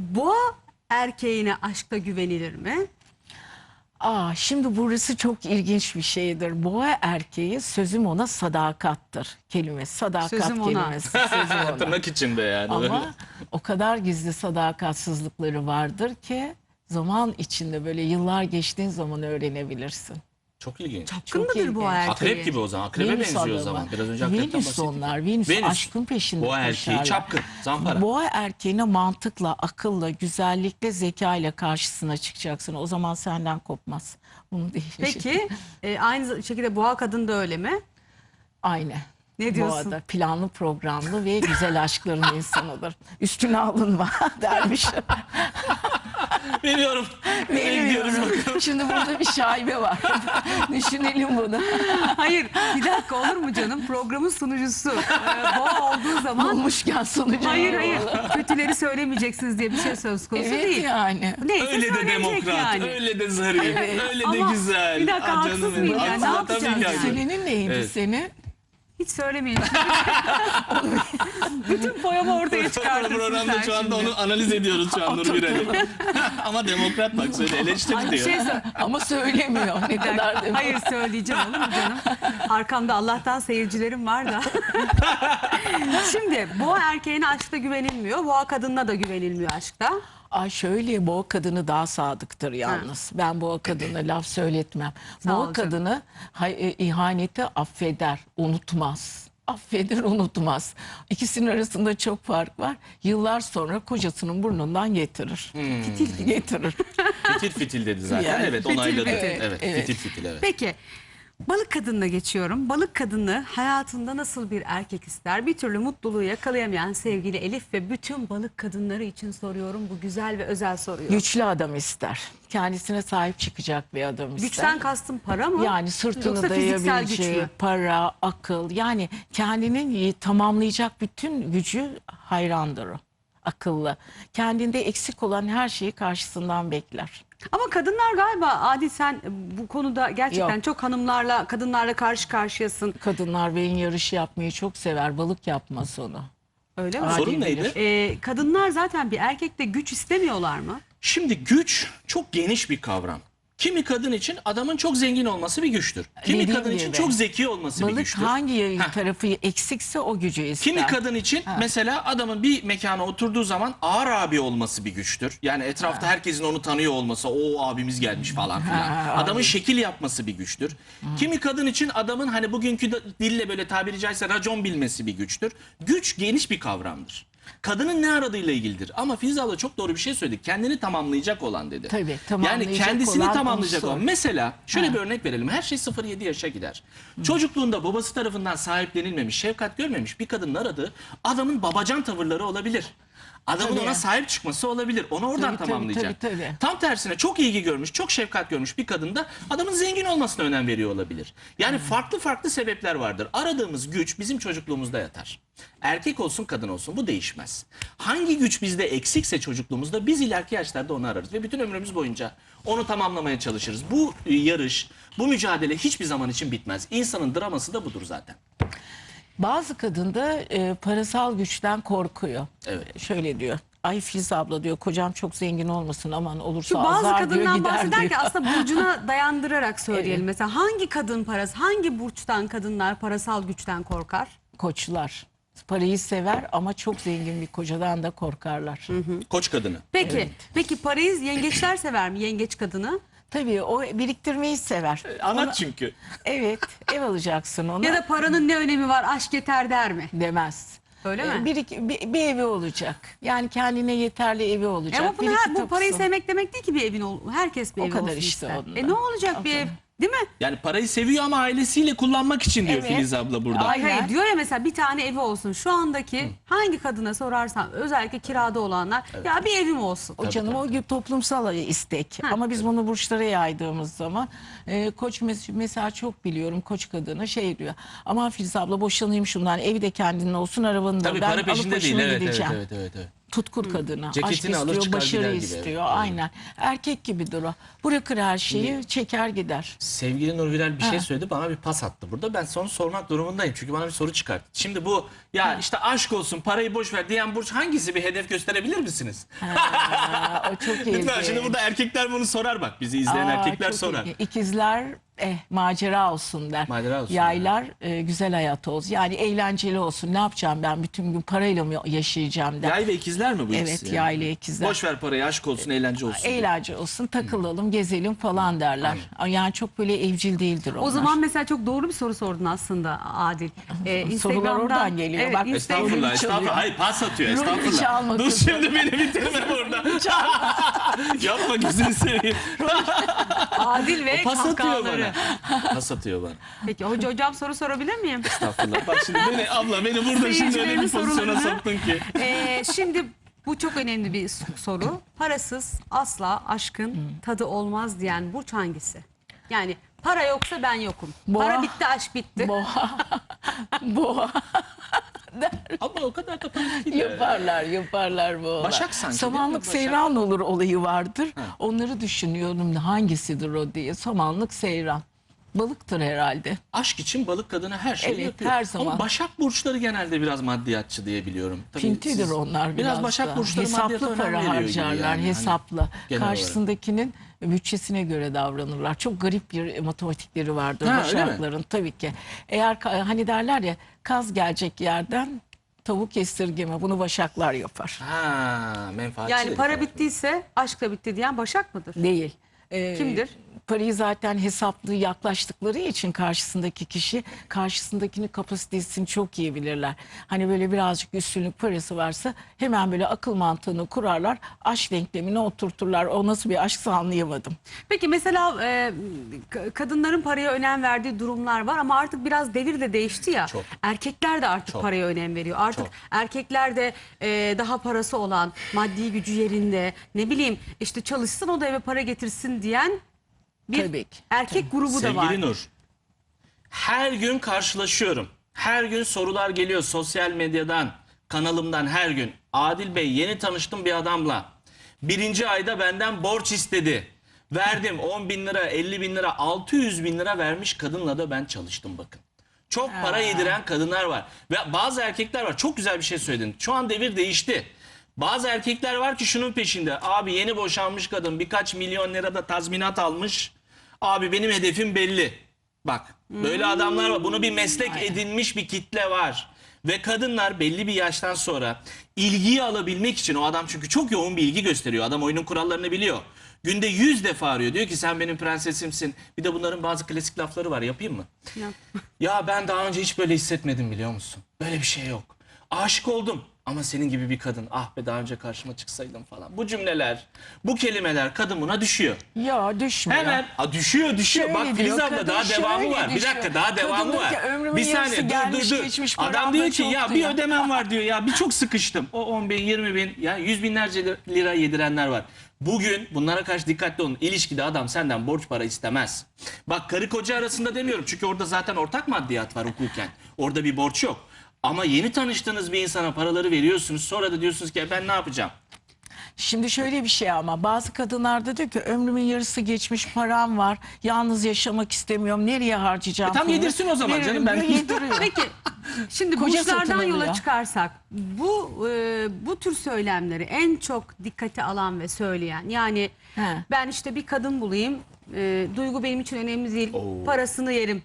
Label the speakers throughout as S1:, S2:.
S1: Boğa erkeğine aşkta güvenilir mi?
S2: Aa, şimdi burası çok ilginç bir şeydir. Boğa erkeği sözüm ona sadakattır kelimesi. Sadakat
S1: Sözüm ona.
S2: kelimesi. Sözüm ona.
S3: Tırnak içinde yani.
S2: Ama o kadar gizli sadakatsızlıkları vardır ki zaman içinde böyle yıllar geçtiğin zaman öğrenebilirsin.
S3: Çok ilginç.
S1: Çapkın mıdır
S2: ilginç.
S1: boğa erkeği?
S3: Akrep gibi o zaman. Akrebe
S2: Venüs
S3: benziyor o
S2: adamı.
S3: zaman. Biraz önce akrepten
S2: Venüs
S3: bahsettik.
S2: onlar. Venüs,
S3: Venüs,
S2: aşkın peşinde
S3: Boğa erkeği
S2: koşarlar.
S3: çapkın. Zampara.
S2: Boğa erkeğine mantıkla, akılla, güzellikle, zeka ile karşısına çıkacaksın. O zaman senden kopmaz. Bunu değil.
S1: Peki e, aynı şekilde boğa kadın da öyle mi?
S2: Aynı.
S1: Ne diyorsun?
S2: Boğa'da planlı programlı ve güzel aşkların insanıdır. Üstüne alınma dermiş.
S3: Veriyorum.
S2: Bilmiyorum. Şimdi burada bir şaibe var. Düşünelim bunu.
S1: Hayır bir dakika olur mu canım? Programın sunucusu e, boğa olduğu zaman
S2: Bulmuşken sonucu.
S1: hayır hayır kötüleri söylemeyeceksiniz diye bir şey söz konusu
S2: Evet
S1: değil.
S2: yani.
S1: Neyse
S3: Öyle de
S1: söylenecek
S3: demokrat,
S1: yani.
S3: öyle de zarif, öyle de
S1: Ama
S3: güzel.
S1: bir dakika,
S3: Ah
S1: haksız
S3: canım
S1: mıyım
S3: benim.
S1: yani? Ne
S3: Haksız, tabii
S1: yapacağız
S3: ki
S1: yani?
S3: haksız.
S2: Senin neydi
S3: Evet.
S2: senin?
S1: Hiç söylemeyin. Bütün poyamı ortaya çıkartırsın
S3: Programda şu anda
S1: şimdi.
S3: onu analiz ediyoruz şu an Nur Birel'i. Ama demokrat bak söyle
S1: bir
S3: diyor.
S1: şey
S2: Ama söylemiyor ne kadar demek.
S1: Hayır söyleyeceğim olur mu canım? Arkamda Allah'tan seyircilerim var da. Şimdi boğa erkeğine aşkta güvenilmiyor. Boğa kadınına da güvenilmiyor aşkta.
S2: Ay şöyle boğa kadını daha sadıktır yalnız. Ben boğa kadına laf söyletmem.
S1: Sağ
S2: boğa kadını e, ihaneti affeder, unutmaz. Affeder, unutmaz. İkisinin arasında çok fark var. Yıllar sonra kocasının burnundan getirir.
S3: Hmm.
S2: getirir.
S3: Fitil fitil dedi zaten.
S2: Yani
S3: evet
S1: fitil
S3: onayladı.
S1: fitil.
S3: Evet,
S2: Evet.
S3: fitil fitil evet.
S1: Peki balık kadınına geçiyorum. Balık kadını hayatında nasıl bir erkek ister? Bir türlü mutluluğu yakalayamayan sevgili Elif ve bütün balık kadınları için soruyorum bu güzel ve özel soruyu.
S2: Güçlü adam ister. Kendisine sahip çıkacak bir adam ister.
S1: Güçten kastım para mı?
S2: Yani sırtını
S1: Yoksa
S2: dayayabileceği para, akıl yani kendini tamamlayacak bütün gücü hayrandır o. Akıllı. Kendinde eksik olan her şeyi karşısından bekler.
S1: Ama kadınlar galiba Adi sen bu konuda gerçekten
S2: Yok.
S1: çok hanımlarla kadınlarla karşı karşıyasın.
S2: Kadınlar beyin yarışı yapmayı çok sever. Balık yapmaz onu.
S1: Öyle mi?
S2: Adi
S3: Sorun
S2: bilir.
S3: neydi?
S1: Ee, kadınlar zaten bir erkekte güç istemiyorlar mı?
S3: Şimdi güç çok geniş bir kavram. Kimi kadın için adamın çok zengin olması bir güçtür. Kimi
S2: Dediğim
S3: kadın için
S2: gibi.
S3: çok zeki olması bir
S2: Balık
S3: güçtür.
S2: hangi
S3: Heh.
S2: tarafı eksikse o gücü ister.
S3: Kimi kadın için mesela adamın bir mekana oturduğu zaman ağır abi olması bir güçtür. Yani etrafta herkesin onu tanıyor olması, o abimiz gelmiş falan filan.
S2: Ha,
S3: Adamın şekil yapması bir güçtür. Kimi kadın için adamın hani bugünkü de- dille böyle tabiri caizse racon bilmesi bir güçtür. Güç geniş bir kavramdır. Kadının ne aradığıyla ilgilidir. Ama Filiz abla çok doğru bir şey söyledi. Kendini tamamlayacak olan dedi.
S2: Tabii,
S3: Yani
S2: tamamlayacak
S3: kendisini
S2: olan
S3: tamamlayacak
S2: unsur.
S3: olan. Mesela şöyle
S2: Ha.
S3: bir örnek verelim. Her şey 0-7 yaşa gider. Çocukluğunda babası tarafından sahiplenilmemiş, şefkat görmemiş bir kadının aradığı adamın babacan tavırları olabilir. Adamın
S2: Tabii.
S3: ona sahip çıkması olabilir. Onu oradan
S2: Tabii,
S3: tamamlayacak.
S2: tabii, tabii.
S3: Tam tersine çok ilgi görmüş, çok şefkat görmüş bir kadın da adamın zengin olmasına önem veriyor olabilir. Yani farklı farklı sebepler vardır. Aradığımız güç bizim çocukluğumuzda yatar. Erkek olsun kadın olsun bu değişmez. Hangi güç bizde eksikse çocukluğumuzda biz ileriki yaşlarda onu ararız. Ve bütün ömrümüz boyunca onu tamamlamaya çalışırız. Bu yarış, bu mücadele hiçbir zaman için bitmez. İnsanın draması da budur zaten.
S2: Bazı kadın da e, parasal güçten korkuyor.
S3: Evet.
S2: Şöyle diyor. Ay Filiz abla diyor kocam çok zengin olmasın aman olursa
S1: Şu bazı
S2: azar diyor
S1: kadından
S2: gider
S1: bahsederken
S2: diyor.
S1: aslında burcuna dayandırarak söyleyelim.
S2: Evet.
S1: Mesela hangi kadın parası, hangi burçtan kadınlar parasal güçten korkar?
S2: Koçlar parayı sever ama çok zengin bir kocadan da korkarlar.
S3: Koç kadını.
S1: Peki, peki parayı yengeçler sever mi yengeç kadını?
S2: Tabii o biriktirmeyi sever.
S3: Anlat çünkü.
S2: Evet ev alacaksın ona
S1: Ya da paranın ne önemi var aşk yeter der mi?
S2: demez.
S1: Öyle
S2: Ee,
S1: mi?
S2: Bir, bir, bir evi olacak. Yani kendine yeterli evi olacak.
S1: Ama bunu
S2: Bir
S1: her,
S2: iki
S1: bu parayı sevmek demek değil ki bir evin ol. Herkes bir
S2: O
S1: evi
S2: kadar
S1: olsun
S2: işte
S1: ister.
S2: onun
S1: E ne olacak
S2: O
S1: bir ev? Değil mi?
S3: Yani parayı seviyor ama ailesiyle kullanmak için diyor
S2: Evet.
S3: Filiz abla burada.
S1: Ay hayır diyor ya mesela bir tane evi olsun. Şu andaki hangi kadına sorarsan özellikle kirada olanlar ya bir evim olsun.
S2: O canım o gibi toplumsal istek. Ama biz bunu burçlara yaydığımız zaman e, koç mes- mesela çok biliyorum koç kadını şey diyor. Ama Filiz abla boşanayım şundan evi de kendinin olsun arabanı da
S3: Tabii
S2: ben
S3: para peşinde değil.
S2: başımı
S3: Evet, evet,
S2: gideceğim.
S3: evet, evet, evet.
S2: Tutkun kadını. Aşk
S3: Ceketini alır
S2: istiyor,
S3: çıkar
S2: başarı
S3: gider gibi.
S2: istiyor.
S3: Evet.
S2: Aynen. Erkek gibidir o. Bırakır her şeyi, çeker gider.
S3: Sevgili Nur Viral bir şey söyledi bana bir pas attı burada. Ben onu sormak durumundayım çünkü bana bir soru çıkarttı. Şimdi bu ya işte aşk olsun parayı boş ver diyen Burç hangisi bir hedef gösterebilir misiniz?
S2: Aa, o çok ilginç.
S3: Lütfen şimdi burada erkekler bunu sorar bak bizi izleyen erkekler sorar.
S2: İkizler eh macera olsun der.
S3: Macera olsun
S2: Yaylar e, güzel hayat olsun. Yani eğlenceli olsun. Ne yapacağım ben bütün gün parayla mı yaşayacağım der.
S3: Yay ve ikizler mi bu
S2: Evet,
S3: ikisi?
S2: yay ile ikizler.
S3: Boş ver parayı aşk olsun eğlence olsun. diyor.
S2: Eğlence olsun, takılalım, gezelim falan derler. Yani çok böyle evcil değildir onlar.
S1: O zaman mesela çok doğru bir soru sordun aslında Adil. Ee,
S2: Sorular oradan geliyor.
S1: Evet,
S2: Bak,
S1: Instagram-
S3: Estağfurullah, estağfurullah. Hayır pas atıyor,
S2: Rolünü
S3: estağfurullah.
S2: çalma
S3: Dur şimdi beni bitirme burada. Yapma gözünü seveyim.
S1: Adil ve
S3: Pas atıyor
S1: kahkahaları.
S3: bana. Pas atıyor bana.
S1: Peki hoca hocam soru sorabilir miyim?
S3: Estağfurullah. Bak şimdi beni abla beni burada şimdi öyle bir pozisyona
S1: sorularını-
S3: soktun ki.
S1: Ee, şimdi bu çok önemli bir soru. Parasız asla aşkın tadı olmaz diyen burç hangisi? Yani para yoksa ben yokum.
S2: Boğa.
S1: Para bitti aşk bitti.
S2: Boğa. Boğa.
S3: Ama o kadar da değil.
S2: yaparlar, yaparlar bu
S3: Başak sanki, değil mi?
S2: Samanlık
S3: Başak.
S2: seyran olur olayı vardır. Onları düşünüyorum hangisidir o diye. Samanlık seyran. Balıktır herhalde.
S3: Aşk için balık kadını her şeyi
S2: Evet,
S3: yapıyor.
S2: her zaman.
S3: Ama Başak burçları genelde biraz maddiyatçı diye biliyorum. Tabii
S2: Pintidir
S3: siz-
S2: onlar biraz,
S3: Biraz Başak
S2: da.
S3: burçları maddiyata
S2: Hesaplı
S3: önem
S2: para
S3: veriyor gibi
S2: harcarlar,
S3: yani. Hani
S2: hesaplı.
S3: genel olarak.
S2: Karşısındakinin bütçesine göre davranırlar. Çok garip bir matematikleri vardır
S3: Ha, mi?
S2: Başakların tabii ki. Eğer ka- hani derler ya kaz gelecek yerden tavuk esirgeme bunu Başaklar yapar.
S3: Ha, menfaatçi
S1: Yani para bittiyse aşk da bitti diyen Başak mıdır?
S2: Değil. Ee,
S1: Kimdir?
S2: Parayı zaten hesaplı yaklaştıkları için karşısındaki kişi karşısındakinin kapasitesini çok iyi bilirler. Hani böyle birazcık üstünlük parası varsa hemen böyle akıl mantığını kurarlar. Aşk denklemine oturturlar. O nasıl bir aşksa anlayamadım.
S1: Peki mesela e, kadınların paraya önem verdiği durumlar var ama artık biraz devir de değişti ya.
S3: Çok.
S1: Erkekler de artık
S3: Çok.
S1: paraya önem veriyor. Artık
S3: Çok.
S1: erkekler de e, daha parası olan, maddi gücü yerinde, ne bileyim işte çalışsın o da eve para getirsin diyen bir
S2: Tabii ki.
S1: erkek grubu da var.
S3: Sevgili Nur, her gün karşılaşıyorum. Her gün sorular geliyor sosyal medyadan, kanalımdan her gün. Adil Bey yeni tanıştım bir adamla. Birinci ayda benden borç istedi. Verdim 10 bin lira, 50 bin lira, 600 bin lira vermiş kadınla da ben çalıştım bakın. Çok para yediren kadınlar var. Ve bazı erkekler var. Çok güzel bir şey söyledin. Şu an devir değişti. Bazı erkekler var ki şunun peşinde. Abi yeni boşanmış kadın birkaç milyon lira da tazminat almış. Abi benim hedefim belli. Bak böyle adamlar var. Bunu bir meslek edinmiş bir kitle var. Ve kadınlar belli bir yaştan sonra ilgiyi alabilmek için o adam çünkü çok yoğun bir ilgi gösteriyor. Adam oyunun kurallarını biliyor. Günde 100 defa arıyor. Diyor ki sen benim prensesimsin. Bir de bunların bazı klasik lafları var. Yapayım mı?
S1: Yap.
S3: Ya ben daha önce hiç böyle hissetmedim biliyor musun? Böyle bir şey yok. Aşık oldum ama senin gibi bir kadın. Ah be daha önce karşıma çıksaydım falan. Bu cümleler, bu kelimeler kadın buna düşüyor.
S2: Ya düşmüyor.
S3: Hemen a, düşüyor düşüyor.
S2: Şöyle
S3: Bak
S2: diyor,
S3: Filiz abla
S2: kadın
S3: daha devamı var. Bir
S2: düşüyor.
S3: dakika daha devamı
S2: Kadın
S3: var.
S2: diyor ki, ömrümün
S3: Bir
S2: yarısı
S3: saniye dur
S2: gelmiş,
S3: dur dur.
S2: geçmiş, param
S3: Adam
S2: da
S3: diyor ki
S2: çok
S3: ya bir
S2: diyor.
S3: ödemem var diyor ya bir çok sıkıştım. O 10 bin 20 bin ya 100 binlerce lira yedirenler var. Bugün bunlara karşı dikkatli olun. İlişkide adam senden borç para istemez. Bak karı koca arasında demiyorum. Çünkü orada zaten ortak maddiyat var hukuken. Orada bir borç yok. Ama yeni tanıştığınız bir insana paraları veriyorsunuz. Sonra da diyorsunuz ki ben ne yapacağım?
S2: Şimdi şöyle bir şey ama bazı kadınlarda diyor ki ömrümün yarısı geçmiş param var. Yalnız yaşamak istemiyorum. Nereye harcayacağım?
S3: E tam yedirsin o zaman
S2: Veririm
S3: canım, ben-
S2: yediriyor.
S1: Peki şimdi burçlardan yola çıkarsak bu e, bu tür söylemleri en çok dikkate alan ve söyleyen yani
S2: He.
S1: ben işte bir kadın bulayım e, duygu benim için önemli değil
S3: Oo.
S1: parasını yerim.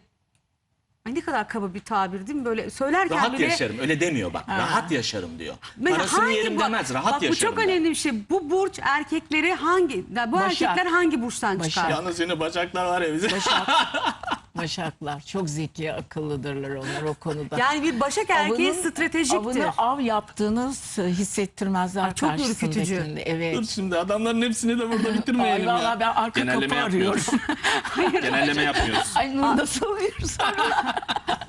S1: Ay ne kadar kaba bir tabir değil mi böyle söylerken
S3: Rahat
S1: bile
S3: yaşarım. Öyle demiyor bak. Rahat yaşarım diyor.
S1: Mesela
S3: Parasını
S1: hangi
S3: yerim
S1: bu-
S3: demez. Rahat
S1: bak, bu
S3: yaşarım.
S1: çok
S3: der.
S1: önemli bir şey. Bu burç erkekleri hangi bu
S2: Başak.
S1: erkekler hangi burçtan
S2: Başak.
S1: çıkar?
S3: Yalnız yine bacaklar var ya.
S2: Başak, Başaklar çok zeki, akıllıdırlar onlar o konuda.
S1: Yani bir başak erkeği
S2: Avının-
S1: stratejiktir.
S2: Avını av yaptığınız hissettirmezler
S1: çok ürkütücü.
S2: karşısındakinde. Evet.
S3: Dur şimdi adamların hepsini de burada bitirmeyelim
S2: Ay
S3: ya.
S2: vallahi ben arka
S3: Genelleme
S2: kapı
S3: yapmıyoruz. Genelleme yapmıyoruz.
S2: Ay Nurda salıyoruz.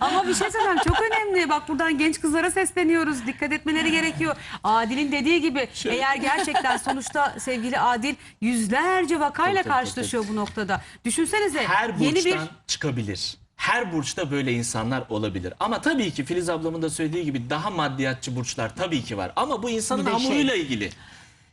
S1: Ama bir şey söyleyeyim çok önemli. Bak buradan genç kızlara sesleniyoruz. Dikkat etmeleri gerekiyor. Adil'in dediği gibi eğer gerçekten sonuçta sevgili Adil yüzlerce vakayla
S3: Tabii, tabii,
S1: karşılaşıyor bu noktada. Düşünsenize
S3: Her
S1: yeni
S3: burçtan
S1: bir
S3: çıkabilir. Her burçta böyle insanlar olabilir. Ama tabii ki Filiz ablamın da söylediği gibi daha maddiyatçı burçlar tabii ki var. Ama bu insanın
S2: Bir de şey-
S3: hamuruyla ilgili.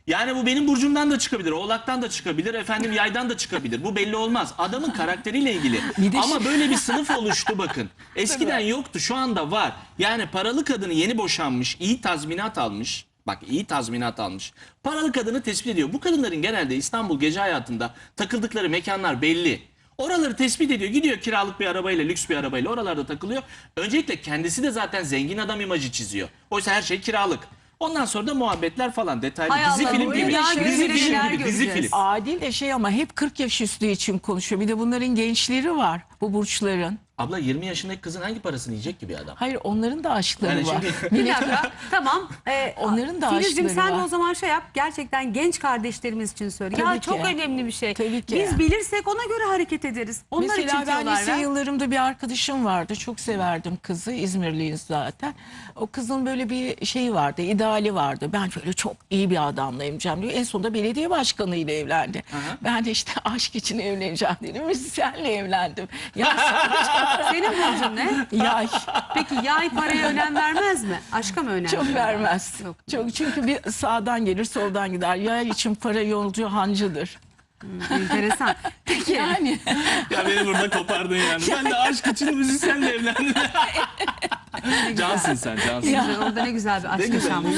S3: Yani bu benim burcumdan da çıkabilir, oğlaktan da çıkabilir, efendim yaydan da çıkabilir. Bu belli olmaz. Adamın karakteriyle ilgili. Ama böyle bir sınıf oluştu bakın. Eskiden yoktu, şu anda var. Yani paralı kadını yeni boşanmış, iyi tazminat almış. Bak iyi tazminat almış. Paralı kadını tespit ediyor. Bu kadınların genelde İstanbul gece hayatında takıldıkları mekanlar belli. Oraları tespit ediyor. Gidiyor kiralık bir arabayla, lüks bir arabayla oralarda takılıyor. Öncelikle kendisi de zaten zengin adam imajı çiziyor. Oysa her şey kiralık. Ondan sonra da muhabbetler falan detaylı
S1: Hay
S3: dizi
S1: Allah,
S3: film gibi. Dizi film gibi, dizi
S1: göreceğiz.
S3: film.
S2: Adil de şey ama hep 40 yaş üstü için konuşuyor. Bir de bunların gençleri var bu burçların.
S3: Abla 20 yaşındaki kızın hangi parasını yiyecek ki bir adam?
S2: Hayır onların da aşkları
S3: Yani
S2: var.
S3: şimdi-
S1: Bir dakika tamam. Ee,
S2: Onların da
S1: Filizciğim
S2: aşkları
S1: sen de
S2: var.
S1: o zaman şey yap. Gerçekten genç kardeşlerimiz için söyle. ya
S2: Tabii
S1: çok
S2: ki.
S1: önemli bir şey.
S2: Tabii ki.
S1: Biz bilirsek ona göre hareket ederiz. Onlar
S2: Mesela
S1: için
S2: ben
S1: diyorlar
S2: lise
S1: ya.
S2: yıllarımda bir arkadaşım vardı. Çok severdim kızı. İzmirliyiz zaten. O kızın böyle bir şeyi vardı, ideali vardı. Ben böyle çok iyi bir adamla evleneceğim diyor. En sonunda belediye başkanıyla evlendi. Ben de işte aşk için evleneceğim dedim. Müzisyenle evlendim. Ya
S1: Senin burcun ne?
S2: yay
S1: Peki yay paraya önem vermez mi? Aşka mı önem
S2: çok vermez.
S1: Yok.
S2: Çok çünkü bir sağdan gelir, soldan gider. Yay için para yolcu hancıdır.
S1: Enteresan. Peki.
S2: Yani
S3: Ya beni burada kopardın yani. Ben de aşk için müzisyenle evlendim. cansın sen cansın.
S1: Güzel, Orada ne güzel bir aşk yaşanmış.